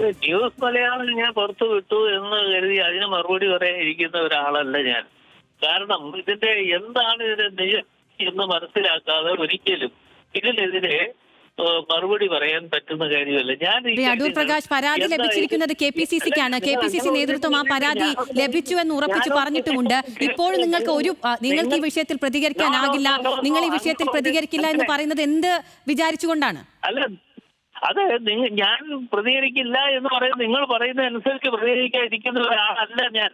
News Malayalam ഞാൻ പുറത്തു വിട്ടു എന്ന് കരുതി അതിന് മറുപടി പറയാൻ ഇരിക്കുന്ന ഒരാളല്ല ഞാൻ. കാരണം ഇതിന്റെ എന്താണ് ഇതിന്റെ നിജം എന്ന് മനസ്സിലാക്കാതെ ഒരിക്കലും ഇതിനെതിരെ മറുപടി പറയാൻ പറ്റുന്ന കാര്യമല്ല. ഞാൻ അടൂർ പ്രകാശ് പരാതി ലഭിച്ചിരിക്കുന്നത് കെ പി സി സിക്കാണ് കെ പി സി സി നേതൃത്വം ആ പരാതി ലഭിച്ചു എന്ന് ഉറപ്പിച്ചു പറഞ്ഞിട്ടുമുണ്ട്. ഇപ്പോഴും നിങ്ങൾക്ക് ഒരു നിങ്ങൾക്ക് ഈ വിഷയത്തിൽ പ്രതികരിക്കാനാകില്ല. നിങ്ങൾ ഈ വിഷയത്തിൽ പ്രതികരിക്കില്ല എന്ന് പറയുന്നത് എന്ത് വിചാരിച്ചുകൊണ്ടാണ്? അല്ല അത് നിങ്ങൾ ഞാൻ പ്രതികരിക്കില്ല എന്ന് പറയുന്നത് നിങ്ങൾ പറയുന്ന അനുസരിച്ച് പ്രതികരിക്കാതിരിക്കുന്ന ഒരാളല്ല ഞാൻ.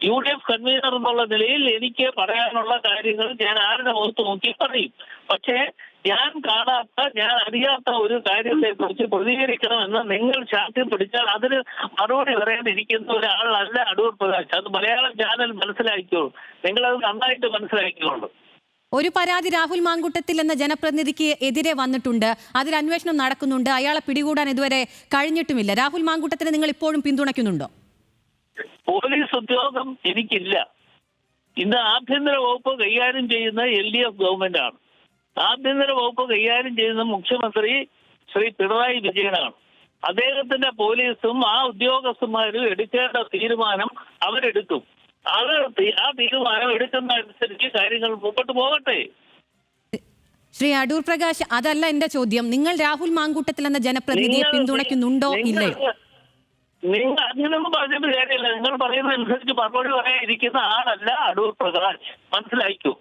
യു ഡി എഫ് കൺവീനർ എന്നുള്ള നിലയിൽ എനിക്ക് പറയാനുള്ള കാര്യങ്ങൾ ഞാൻ ആരുടെ മുഖത്ത് നോക്കി പറയും. പക്ഷേ ഞാൻ കാണാത്ത ഞാൻ അറിയാത്ത ഒരു കാര്യത്തെ കുറിച്ച് പ്രതികരിക്കണമെന്ന് നിങ്ങൾ ശാസ്ത്രം പിടിച്ചാൽ അതിന് മറുപടി പറയാനിരിക്കുന്ന ഒരാളല്ല അടൂർ പ്രകാശ്. അത് മലയാളം ചാനൽ മനസ്സിലാക്കിയോളൂ നിങ്ങളത് നന്നായിട്ട് മനസ്സിലാക്കിയോളൂ ഒരു പരാതി രാഹുൽ മാങ്കുട്ടത്തിൽ എന്ന ജനപ്രതിനിധിക്ക് എതിരെ വന്നിട്ടുണ്ട്. അതിൽ അന്വേഷണം നടക്കുന്നുണ്ട്. അയാളെ പിടികൂടാൻ ഇതുവരെ കഴിഞ്ഞിട്ടുമില്ല. രാഹുൽ മാങ്കുട്ടത്തിനെ നിങ്ങൾ ഇപ്പോഴും പിന്തുണയ്ക്കുന്നുണ്ടോ? പോലീസ് ഉദ്യോഗം എനിക്കില്ല. ഇന്ന് ആഭ്യന്തര വകുപ്പ് കൈകാര്യം ചെയ്യുന്ന എൽ ഡി എഫ് ഗവൺമെന്റ് ആണ് ആഭ്യന്തര വകുപ്പ് കൈകാര്യം ചെയ്യുന്ന മുഖ്യമന്ത്രി ശ്രീ പിണറായി വിജയനാണ്. അദ്ദേഹത്തിന്റെ പോലീസും ആ ഉദ്യോഗസ്ഥന്മാരും എടുക്കേണ്ട തീരുമാനം അവരെടുക്കും. അത് ആ തീരുമാനം എടുക്കുന്ന അനുസരിച്ച് കാര്യങ്ങൾ മുമ്പോട്ട് പോകട്ടെ. ശ്രീ അടൂർ പ്രകാശ് അതല്ല എന്റെ ചോദ്യം. നിങ്ങൾ രാഹുൽ മാങ്കൂട്ടത്തിൽ എന്ന ജനപ്രതിനിധിയെ പിന്തുണയ്ക്കുന്നുണ്ടോ? ഇല്ലേ? നിങ്ങൾ അങ്ങനെയൊന്നും പറഞ്ഞിട്ട് കാര്യമില്ല. നിങ്ങൾ പറയുന്ന അനുസരിച്ച് മറുപടി പറയാൻ ഇരിക്കുന്ന ആളല്ല അടൂർ പ്രകാശ്. മനസ്സിലായിക്കോ?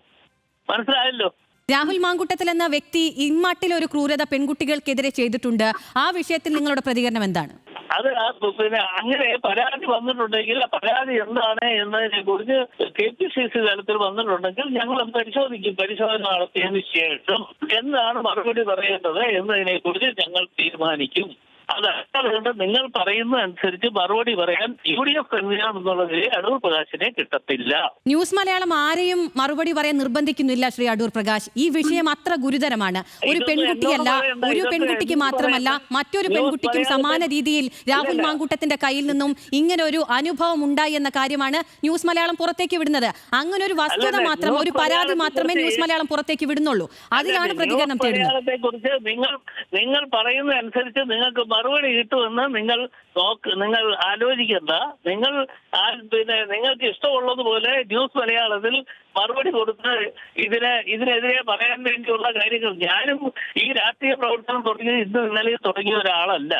മനസ്സിലായല്ലോ? രാഹുൽ മാങ്കുട്ടത്തിൽ എന്ന വ്യക്തി ഇമ്മട്ടിൽ ഒരു ക്രൂരത പെൺകുട്ടികൾക്കെതിരെ ചെയ്തിട്ടുണ്ട്. ആ വിഷയത്തിൽ നിങ്ങളുടെ പ്രതികരണം എന്താണ്? അത് പിന്നെ അങ്ങനെ പരാതി വന്നിട്ടുണ്ടെങ്കിൽ പരാതി എന്താണ് എന്നതിനെ കുറിച്ച് കെ പി സി സി തലത്തിൽ വന്നിട്ടുണ്ടെങ്കിൽ ഞങ്ങൾ അത് പരിശോധിക്കും. പരിശോധന നടത്തിയതിനു ശേഷം എന്താണ് മറുപടി പറയേണ്ടത് എന്നതിനെ കുറിച്ച് ഞങ്ങൾ തീരുമാനിക്കും. അതല്ലാതുകൊണ്ട് നിങ്ങൾ പറയുന്ന അനുസരിച്ച് മറുപടി പറയാൻ യു ഡി എഫ് എന്നുള്ളതിൽ അടൂർ പ്രകാശിനെ കിട്ടത്തില്ല. ന്യൂസ് മലയാളം ആരെയും മറുപടി പറയാൻ നിർബന്ധിക്കുന്നില്ല ശ്രീ അടൂർ പ്രകാശ്. ഈ വിഷയം അത്ര ഗുരുതരമാണ്. ഒരു പെൺകുട്ടിയല്ല ഒരു പെൺകുട്ടിക്ക് മാത്രമല്ല മറ്റൊരു പെൺകുട്ടിക്കും സമാന രീതിയിൽ രാഹുൽ. മാങ്കൂട്ടത്തിന്റെ കയ്യിൽ നിന്നും ഇങ്ങനെ ഒരു അനുഭവം ഉണ്ടായി എന്ന കാര്യമാണ് ന്യൂസ് മലയാളം പുറത്തേക്ക് വിടുന്നത്. അങ്ങനെ ഒരു വസ്തുത മാത്രം ഒരു പരാതി മാത്രമേ ന്യൂസ് മലയാളം പുറത്തേക്ക് വിടുന്നുള്ളൂ. അതിനാണ് പ്രതികരണം തേടുന്നത്. നിങ്ങൾ നിങ്ങൾ പറയുന്ന അനുസരിച്ച് നിങ്ങൾക്ക് മറുപടി കിട്ടുമെന്ന് നിങ്ങൾ നോക്ക് നിങ്ങൾ ആലോചിക്കണ്ട. നിങ്ങൾ പിന്നെ നിങ്ങൾക്ക് ഇഷ്ടമുള്ളതുപോലെ ന്യൂസ് മലയാളത്തിൽ മറുപടി കൊടുത്ത് ഇതിനെ ഇതിനെതിരെ പറയാൻ വേണ്ടിയുള്ള കാര്യങ്ങൾ. ഞാനും ഈ രാഷ്ട്രീയ പ്രവർത്തനം തുടങ്ങി ഇന്ന് ഇന്നലെ തുടങ്ങിയ ഒരാളല്ല.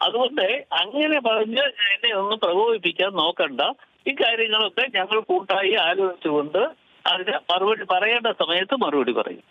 അതുകൊണ്ട് അങ്ങനെ പറഞ്ഞ് എന്നെ ഒന്ന് പ്രകോപിപ്പിക്കാൻ നോക്കണ്ട. ഇക്കാര്യങ്ങളൊക്കെ ഞങ്ങൾ കൂട്ടായി ആലോചിച്ചുകൊണ്ട് അതിന് മറുപടി പറയേണ്ട സമയത്ത് മറുപടി പറയും.